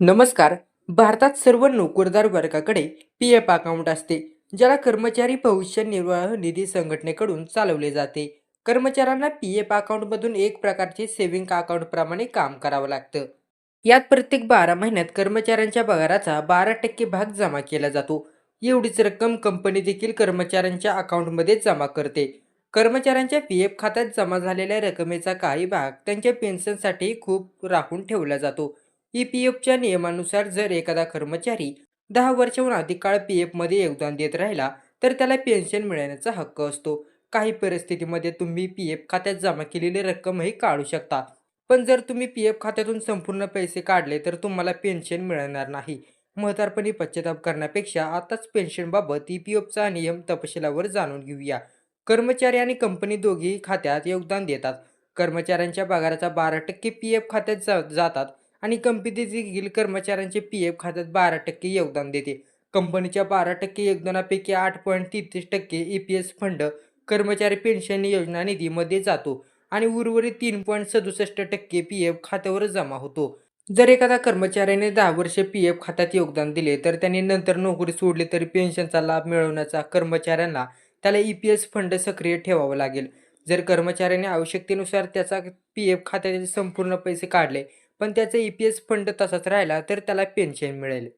नमस्कार. भारतात सर्व नोकरदार वर्गाकडे पी एफ अकाउंट असते ज्याला कर्मचारी भविष्य निर्वाह निधी संघटनेकडून चालवले जाते. कर्मचाऱ्यांना पी एफ अकाउंटमधून एक प्रकारचे सेव्हिंग अकाउंटप्रमाणे काम करावं लागतं. यात प्रत्येक बारा महिन्यात कर्मचाऱ्यांच्या पगाराचा बारा टक्के भाग जमा केला जातो. एवढीच रक्कम कंपनी देखील कर्मचाऱ्यांच्या अकाउंटमध्ये जमा करते. कर्मचाऱ्यांच्या पी एफ खात्यात जमा झालेल्या रकमेचा काही भाग त्यांच्या पेन्शनसाठी खूप राखून ठेवला जातो. ई पी एफच्या नियमानुसार जर एखादा कर्मचारी दहा वर्षाहून अधिक काळ पी एफमध्ये योगदान देत राहिला तर त्याला पेन्शन मिळण्याचा हक्क असतो. काही परिस्थितीमध्ये तुम्ही पी एफ खात्यात जमा केलेली रक्कमही काढू शकता. पण जर तुम्ही पी एफ खात्यातून संपूर्ण पैसे काढले तर तुम्हाला पेन्शन मिळणार नाही. म्हातारपणी पश्चाताप करण्यापेक्षा आताच पेन्शनबाबत ई पी एफचा नियम तपशिलावर जाणून घेऊया. कर्मचारी आणि कंपनी दोघेही खात्यात योगदान देतात. कर्मचाऱ्यांच्या पगाराचा बारा टक्के पी एफ खात्यात जा जातात. आणि कंपनी देखील कर्मचाऱ्यांचे पी एफ खात्यात बारा टक्के योगदान देते. कंपनीच्या बारा टक्के योगदानापैकी आठ पॉईंट तेहतीस टक्के ई पी एस फंड कर्मचारी पेन्शन योजना निधीमध्ये जातो आणि उर्वरित तीन पॉईंट सदुसष्ट टक्के पी एफ खात्यावर जमा होतो. जर एखादा कर्मचाऱ्याने दहा वर्षे पी एफ खात्यात योगदान दिले तर त्यांनी नंतर नोकरी सोडली तरी पेन्शनचा लाभ मिळवण्याचा कर्मचाऱ्यांना त्याला ई पी एस फंड सक्रिय ठेवावा लागेल. जर कर्मचाऱ्याने आवश्यकतेनुसार त्याचा पी एफ खात्याचे संपूर्ण पैसे काढले पण त्याचा ई पी एस फंड तसाच राहिला तर त्याला पेन्शन मिळेल.